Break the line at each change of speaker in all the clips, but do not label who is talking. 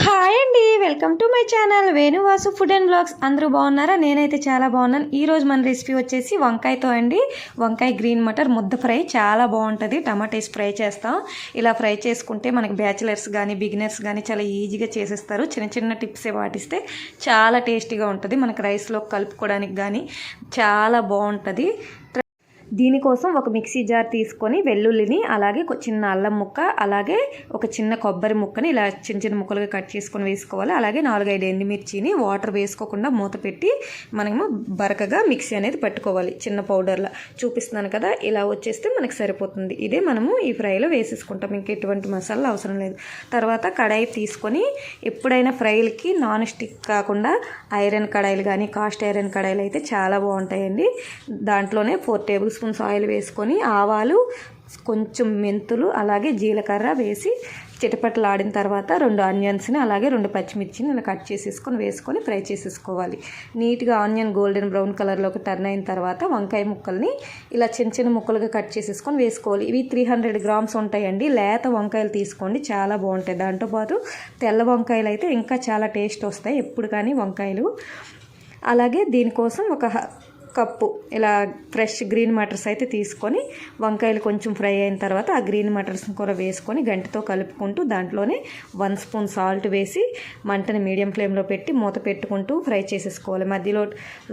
Hi అండి welcome to my channel. Venuvasu food and blogs అందరూ బాగున్నారా? నేనైతే చాలా బాగున్నాను. ఈరోజు మన రెసిపీ వచ్చేసి వంకాయతో అండి. వంకాయ గ్రీన్ మటర్ ముద్ద ఫ్రై. చాలా బాగుంటుంది. టమాటేస్ ఫ్రై చేస్తాం. ఇలా ఫ్రై చేసుకుంటే మనకి బ్యాచిలర్స్ కానీ బిగినర్స్ కానీ చాలా ఈజీగా చేసేస్తారు. చిన్న చిన్న టిప్సే పాటిస్తే చాలా టేస్టీగా ఉంటుంది. మనకి రైస్లో కలుపుకోవడానికి కానీ చాలా బాగుంటుంది. దీనికోసం ఒక మిక్సీ జార్ తీసుకొని వెల్లుల్లిని అలాగే ఒక చిన్న అల్లం ముక్క అలాగే ఒక చిన్న కొబ్బరి ముక్కని ఇలా చిన్న చిన్న ముక్కలుగా కట్ చేసుకొని వేసుకోవాలి. అలాగే నాలుగైదు ఎండుమిర్చిని వాటర్ వేసుకోకుండా మూత పెట్టి మనము బరకగా మిక్సీ అనేది పెట్టుకోవాలి చిన్న పౌడర్లా. చూపిస్తున్నాను కదా ఇలా వచ్చేస్తే మనకు సరిపోతుంది. ఇదే మనము ఈ ఫ్రైలో వేసేసుకుంటాం. ఇంక ఎటువంటి మసాలా అవసరం లేదు. తర్వాత కడాయి తీసుకొని ఎప్పుడైనా ఫ్రైలకి నాన్ స్టిక్ కాకుండా ఐరన్ కడాయిలు కానీ కాస్ట్ ఐరన్ కడాయిలు అయితే చాలా బాగుంటాయండి. దాంట్లోనే ఫోర్ టేబుల్స్ స్పూన్స్ ఆయిల్ వేసుకొని ఆవాలు కొంచెం మెంతులు అలాగే జీలకర్ర వేసి చిటపటలాడిన తర్వాత రెండు ఆనియన్స్ని అలాగే రెండు పచ్చిమిర్చిని ఇలా కట్ చేసేసుకొని వేసుకొని ఫ్రై చేసేసుకోవాలి. నీట్గా ఆనియన్ గోల్డెన్ బ్రౌన్ కలర్లోకి టర్న్ అయిన తర్వాత వంకాయ ముక్కల్ని ఇలా చిన్న చిన్న ముక్కలుగా కట్ చేసేసుకొని వేసుకోవాలి. ఇవి త్రీ హండ్రెడ్ గ్రామ్స్ ఉంటాయండి. లేత వంకాయలు తీసుకోండి చాలా బాగుంటాయి. దాంతోపాటు తెల్ల వంకాయలు అయితే ఇంకా చాలా టేస్ట్ వస్తాయి ఎప్పుడు కానీ వంకాయలు. అలాగే దీనికోసం ఒక కప్పు. ఇలా ఫ్రెష్ గ్రీన్ మటర్స్ అయితే తీసుకొని వంకాయలు కొంచెం ఫ్రై అయిన తర్వాత ఆ గ్రీన్ మటర్స్ని కూడా వేసుకొని గంటితో కలుపుకుంటూ దాంట్లోనే వన్ స్పూన్ సాల్ట్ వేసి మంటని మీడియం ఫ్లేమ్లో పెట్టి మూత పెట్టుకుంటూ ఫ్రై చేసేసుకోవాలి. మధ్యలో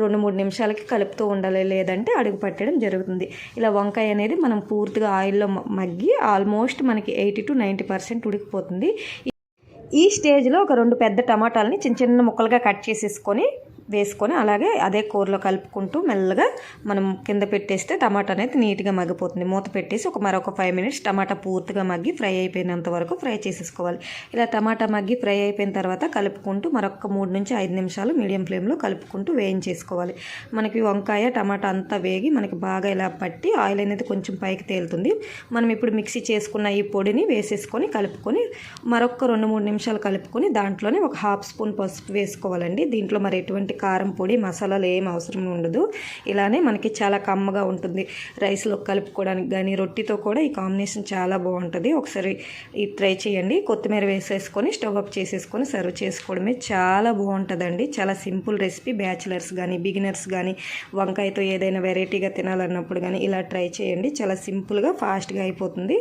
రెండు మూడు నిమిషాలకి కలుపుతూ ఉండాలి లేదంటే అడుగు పట్టడం జరుగుతుంది. ఇలా వంకాయ అనేది మనం పూర్తిగా ఆయిల్లో మగ్గి ఆల్మోస్ట్ మనకి ఎయిటీ టు నైంటీ పర్సెంట్ ఉడికిపోతుంది. ఈ స్టేజ్లో ఒక రెండు పెద్ద టమాటాలని చిన్న చిన్న ముక్కలుగా కట్ చేసేసుకొని వేసుకొని అలాగే అదే కూరలో కలుపుకుంటూ మెల్లగా మనం కింద పెట్టేస్తే టమాటా అనేది నీట్గా మగ్గిపోతుంది. మూత పెట్టేసి ఒక మరొక ఫైవ్ మినిట్స్ టమాటా పూర్తిగా మగ్గి ఫ్రై అయిపోయినంత వరకు ఫ్రై చేసేసుకోవాలి. ఇలా టమాటా మగ్గి ఫ్రై అయిపోయిన తర్వాత కలుపుకుంటూ మరొక మూడు నుంచి ఐదు నిమిషాలు మీడియం ఫ్లేమ్లో కలుపుకుంటూ వేయించేసుకోవాలి. మనకి వంకాయ టమాటా అంతా వేగి మనకి బాగా ఇలా పట్టి ఆయిల్ అనేది కొంచెం పైకి తేలుతుంది. మనం ఇప్పుడు మిక్సీ చేసుకున్న ఈ పొడిని వేసేసుకొని కలుపుకొని మరొక రెండు మూడు నిమిషాలు కలుపుకొని దాంట్లోనే ఒక హాఫ్ స్పూన్ పసుపు వేసుకోవాలండి. దీంట్లో మరి ఎటువంటి కారం పొడి మసాలాలు ఏం అవసరం ఉండదు. ఇలానే మనకి చాలా కమ్మగా ఉంటుంది. రైస్లో కలుపుకోవడానికి కానీ రొట్టితో కూడా ఈ కాంబినేషన్ చాలా బాగుంటుంది. ఒకసారి ఈ ట్రై చేయండి. కొత్తిమీర వేసేసుకొని స్టవ్ అప్ చేసేసుకొని సర్వ్ చేసుకోవడమే చాలా బాగుంటుందండి. చాలా సింపుల్ రెసిపీ. బ్యాచిలర్స్ కానీ బిగినర్స్ కానీ వంకాయతో ఏదైనా వెరైటీగా తినాలన్నప్పుడు కానీ ఇలా ట్రై చేయండి. చాలా సింపుల్గా ఫాస్ట్గా అయిపోతుంది.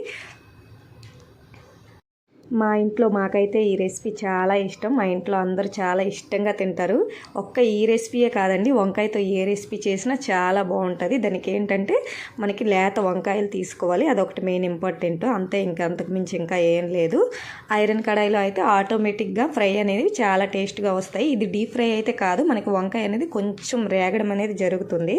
మా ఇంట్లో మాకైతే ఈ రెసిపీ చాలా ఇష్టం. మా ఇంట్లో అందరూ చాలా ఇష్టంగా తింటారు. ఒక్క ఈ రెసిపీయే కాదండి వంకాయతో ఏ రెసిపీ చేసినా చాలా బాగుంటుంది. దానికి ఏంటంటే మనకి లేత వంకాయలు తీసుకోవాలి. అదొకటి మెయిన్ ఇంపార్టెంట్. అంతే ఇంకా అంతకుమించి ఇంకా ఏం లేదు. ఐరన్ కడాయిలో అయితే ఆటోమేటిక్గా ఫ్రై అనేది చాలా టేస్ట్గా వస్తాయి. ఇది డీప్ ఫ్రై అయితే కాదు మనకి వంకాయ అనేది కొంచెం రేగడం అనేది జరుగుతుంది.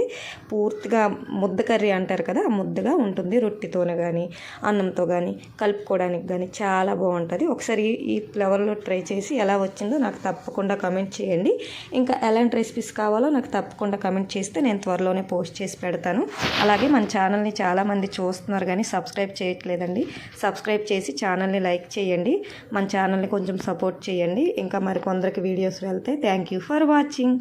పూర్తిగా ముద్ద కర్రీ అంటారు కదా ఆ ముద్దగా ఉంటుంది. రొట్టెతోనే కానీ అన్నంతో కానీ కలుపుకోవడానికి కానీ చాలా బాగుంటుంది. బాగుంటుంది. ఒకసారి ఈ ఫ్లవర్లో ట్రై చేసి ఎలా వచ్చిందో నాకు తప్పకుండా కమెంట్ చేయండి. ఇంకా ఎలాంటి రెసిపీస్ కావాలో నాకు తప్పకుండా కమెంట్ చేస్తే నేను త్వరలోనే పోస్ట్ చేసి పెడతాను. అలాగే మన ఛానల్ని చాలామంది చూస్తున్నారు కానీ సబ్స్క్రైబ్ చేయట్లేదండి. సబ్స్క్రైబ్ చేసి ఛానల్ని లైక్ చేయండి. మన ఛానల్ని కొంచెం సపోర్ట్ చేయండి. ఇంకా మరికొందరికి వీడియోస్ వెళ్తే థ్యాంక్ యూ ఫర్ వాచింగ్